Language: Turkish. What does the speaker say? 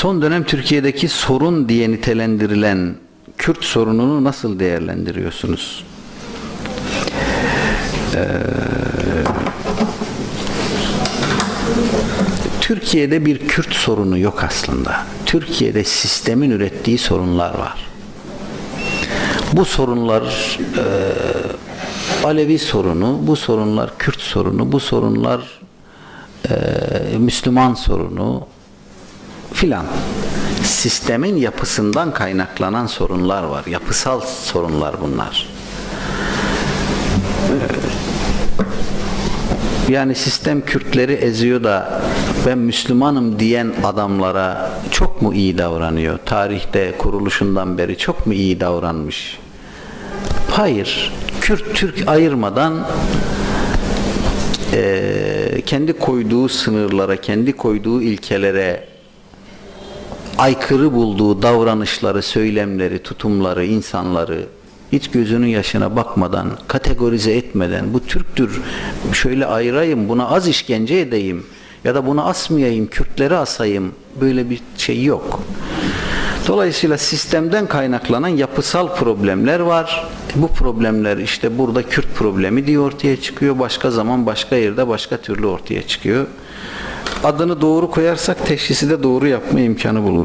Son dönem Türkiye'deki sorun diye nitelendirilen Kürt sorununu nasıl değerlendiriyorsunuz? Ee, Türkiye'de bir Kürt sorunu yok aslında. Türkiye'de sistemin ürettiği sorunlar var. Bu sorunlar e, Alevi sorunu, bu sorunlar Kürt sorunu, bu sorunlar e, Müslüman sorunu filan. Sistemin yapısından kaynaklanan sorunlar var. Yapısal sorunlar bunlar. Yani sistem Kürtleri eziyor da ben Müslümanım diyen adamlara çok mu iyi davranıyor? Tarihte kuruluşundan beri çok mu iyi davranmış? Hayır. Kürt Türk ayırmadan e, kendi koyduğu sınırlara, kendi koyduğu ilkelere aykırı bulduğu davranışları, söylemleri, tutumları, insanları hiç gözünün yaşına bakmadan, kategorize etmeden bu Türktür şöyle ayırayım, buna az işkence edeyim ya da buna asmayayım, Kürtleri asayım böyle bir şey yok. Dolayısıyla sistemden kaynaklanan yapısal problemler var. Bu problemler işte burada Kürt problemi diye ortaya çıkıyor. Başka zaman başka yerde başka türlü ortaya çıkıyor. Adını doğru koyarsak teşhisi de doğru yapma imkanı buluruz.